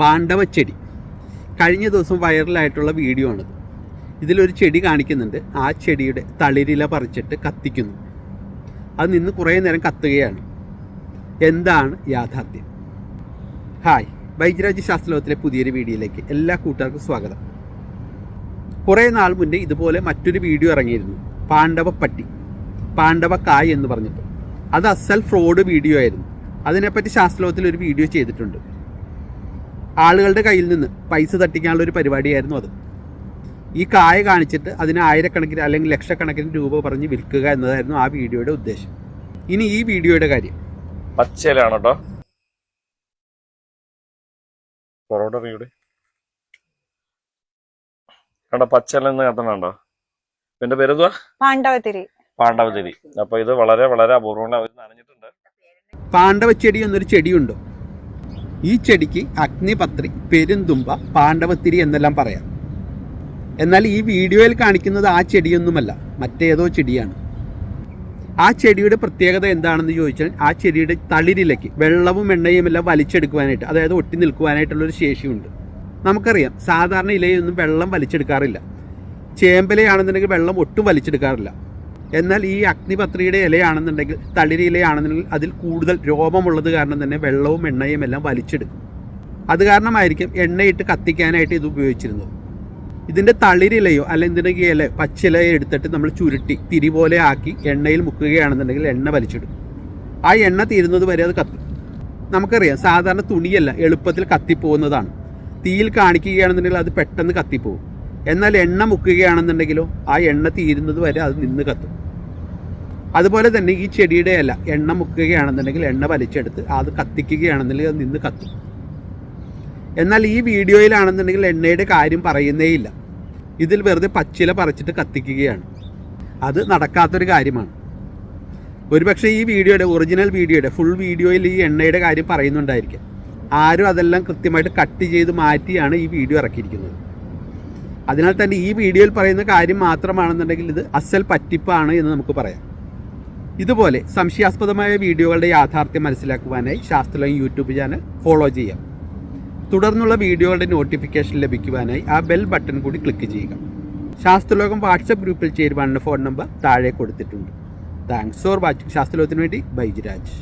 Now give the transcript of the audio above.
പാണ്ഡവച്ചെടി. കഴിഞ്ഞ ദിവസം വൈറലായിട്ടുള്ള വീഡിയോ ആണിത്. ഇതിലൊരു ചെടി കാണിക്കുന്നുണ്ട്. ആ ചെടിയുടെ തളിരില പറിച്ചിട്ട് കത്തിക്കുന്നു. അത് നിന്ന് കുറേ നേരം കത്തുകയാണ്. എന്താണ് യാഥാർത്ഥ്യം? ഹായ്. വൈദ്യരാജ് ശാസ്ത്രലോകത്തിലെ പുതിയൊരു വീഡിയോയിലേക്ക് എല്ലാ കൂട്ടുകാർക്കും സ്വാഗതം. കുറേ നാൾ മുന്നേ ഇതുപോലെ മറ്റൊരു വീഡിയോ ഇറങ്ങിയിരുന്നു. പാണ്ഡവപ്പട്ടി. പാണ്ഡവക്കായ് എന്ന് പറഞ്ഞിട്ട്. അത് അസൽ ഫ്രോഡ് വീഡിയോ ആയിരുന്നു. അതിനെപ്പറ്റി ശാസ്ത്രലോകത്തിൽ ഒരു വീഡിയോ ചെയ്തിട്ടുണ്ട്. ആളുകളുടെ കയ്യിൽ നിന്ന് പൈസ തട്ടിക്കാനുള്ള ഒരു പരിപാടിയായിരുന്നു അത്. ഈ കായ കാണിച്ചിട്ട് അതിന് ആയിരക്കണക്കിന് അല്ലെങ്കിൽ ലക്ഷക്കണക്കിന് രൂപ പറഞ്ഞ് വിൽക്കുക എന്നതായിരുന്നു ആ വീഡിയോയുടെ ഉദ്ദേശം. ഇനി ഈ വീഡിയോയുടെ കാര്യം. പച്ചയിലാണ് കേട്ടോ. കണ്ട എന്ന് കത്തണുണ്ടോ? എന്റെ പാണ്ഡവതിരി. അപ്പൊ ഇത് വളരെ വളരെ അപൂർവമാണ് അവർ നനഞ്ഞിട്ടുണ്ട് പാണ്ഡവച്ചെടി എന്നൊരു ചെടിയുണ്ട്. ഈ ചെടിക്ക് അഗ്നിപത്രി പെരുന്തുമ്പ പാണ്ഡവത്തിരി എന്നെല്ലാം പറയാം. എന്നാൽ ഈ വീഡിയോയിൽ കാണിക്കുന്നത് ആ ചെടിയൊന്നുമല്ല മറ്റേതോ ചെടിയാണ്. ആ ചെടിയുടെ പ്രത്യേകത എന്താണെന്ന് ചോദിച്ചാൽ ആ ചെടിയുടെ തളിരിലേക്ക് വെള്ളവും എണ്ണയും എല്ലാം വലിച്ചെടുക്കുവാനായിട്ട് അതായത് ഒട്ടി നിൽക്കുവാനായിട്ടുള്ളൊരു ശേഷിയുണ്ട്. നമുക്കറിയാം സാധാരണ ഇലയൊന്നും വെള്ളം വലിച്ചെടുക്കാറില്ല. ചേമ്പലയാണെന്നുണ്ടെങ്കിൽ വെള്ളം ഒട്ടും വലിച്ചെടുക്കാറില്ല. എന്നാൽ ഈ അഗ്നിപത്രിയുടെ ഇലയാണെന്നുണ്ടെങ്കിൽ തളിരി ഇലയാണെന്നുണ്ടെങ്കിൽ അതിൽ കൂടുതൽ രോമമുള്ളത് കാരണം തന്നെ വെള്ളവും എണ്ണയും എല്ലാം വലിച്ചെടുക്കും. അത് കാരണമായിരിക്കും എണ്ണയിട്ട് കത്തിക്കാനായിട്ട് ഇത് ഉപയോഗിച്ചിരുന്നത്. ഇതിന്റെ തളിരിലയോ അല്ലെങ്കിൽ ഇതിന്റെ ഇല പച്ചിലയോ എടുത്തിട്ട് നമ്മൾ ചുരുട്ടി തിരി പോലെ ആക്കി എണ്ണയിൽ മുക്കുകയാണെന്നുണ്ടെങ്കിൽ എണ്ണ വലിച്ചെടുക്കും. ആ എണ്ണ തീരുന്നത് വരെ അത് കത്തും. നമുക്കറിയാം സാധാരണ തുണിയല്ല എളുപ്പത്തിൽ കത്തിപ്പോകുന്നതാണ്. തീയിൽ കാണിക്കുകയാണെന്നുണ്ടെങ്കിൽ അത് പെട്ടെന്ന് കത്തിപ്പോകും. എന്നാൽ എണ്ണ മുക്കുകയാണെന്നുണ്ടെങ്കിലോ ആ എണ്ണ തീരുന്നത് വരെ അത് നിന്ന് കത്തും. അതുപോലെ തന്നെ ഈ ചെടിയുടെ ഇല എണ്ണ മുക്കുകയാണെന്നുണ്ടെങ്കിൽ എണ്ണ വലിച്ചെടുത്ത് അത് കത്തിക്കുകയാണെന്നുണ്ടെങ്കിൽ അത് നിന്ന് കത്തും. എന്നാൽ ഈ വീഡിയോയിലാണെന്നുണ്ടെങ്കിൽ എണ്ണയുടെ കാര്യം പറയുന്നേയില്ല. ഇതിൽ വെറുതെ പച്ചില പറിച്ചിട്ട് കത്തിക്കുകയാണ്. അത് നടക്കാത്തൊരു കാര്യമാണ്. ഒരുപക്ഷെ ഈ വീഡിയോയുടെ ഒറിജിനൽ വീഡിയോയുടെ ഫുൾ വീഡിയോയിൽ ഈ എണ്ണയുടെ കാര്യം പറയുന്നുണ്ടായിരിക്കാം. ആരും അതെല്ലാം കൃത്യമായിട്ട് കട്ട് ചെയ്ത് മാറ്റിയാണ് ഈ വീഡിയോ ഇറക്കിയിരിക്കുന്നത്. അതിനാൽ തന്നെ ഈ വീഡിയോയിൽ പറയുന്ന കാര്യം മാത്രമാണെന്നുണ്ടെങ്കിൽ ഇത് അസൽ പറ്റിപ്പാണ് എന്ന് നമുക്ക് പറയാം. ഇതുപോലെ സംശയാസ്പദമായ വീഡിയോകളുടെ യാഥാർത്ഥ്യം മനസ്സിലാക്കുവാനായി ശാസ്ത്രലോകം യൂട്യൂബ് ചാനൽ ഫോളോ ചെയ്യാം. തുടർന്നുള്ള വീഡിയോകളുടെ നോട്ടിഫിക്കേഷൻ ലഭിക്കുവാനായി ആ ബെൽ ബട്ടൺ കൂടി ക്ലിക്ക് ചെയ്യുക. ശാസ്ത്രലോകം വാട്സപ്പ് ഗ്രൂപ്പിൽ ചേരുവാനുള്ള ഫോൺ നമ്പർ താഴെ കൊടുത്തിട്ടുണ്ട്. Thanks for watching. ശാസ്ത്രലോകത്തിന് വേണ്ടി ബൈജിരാജ്.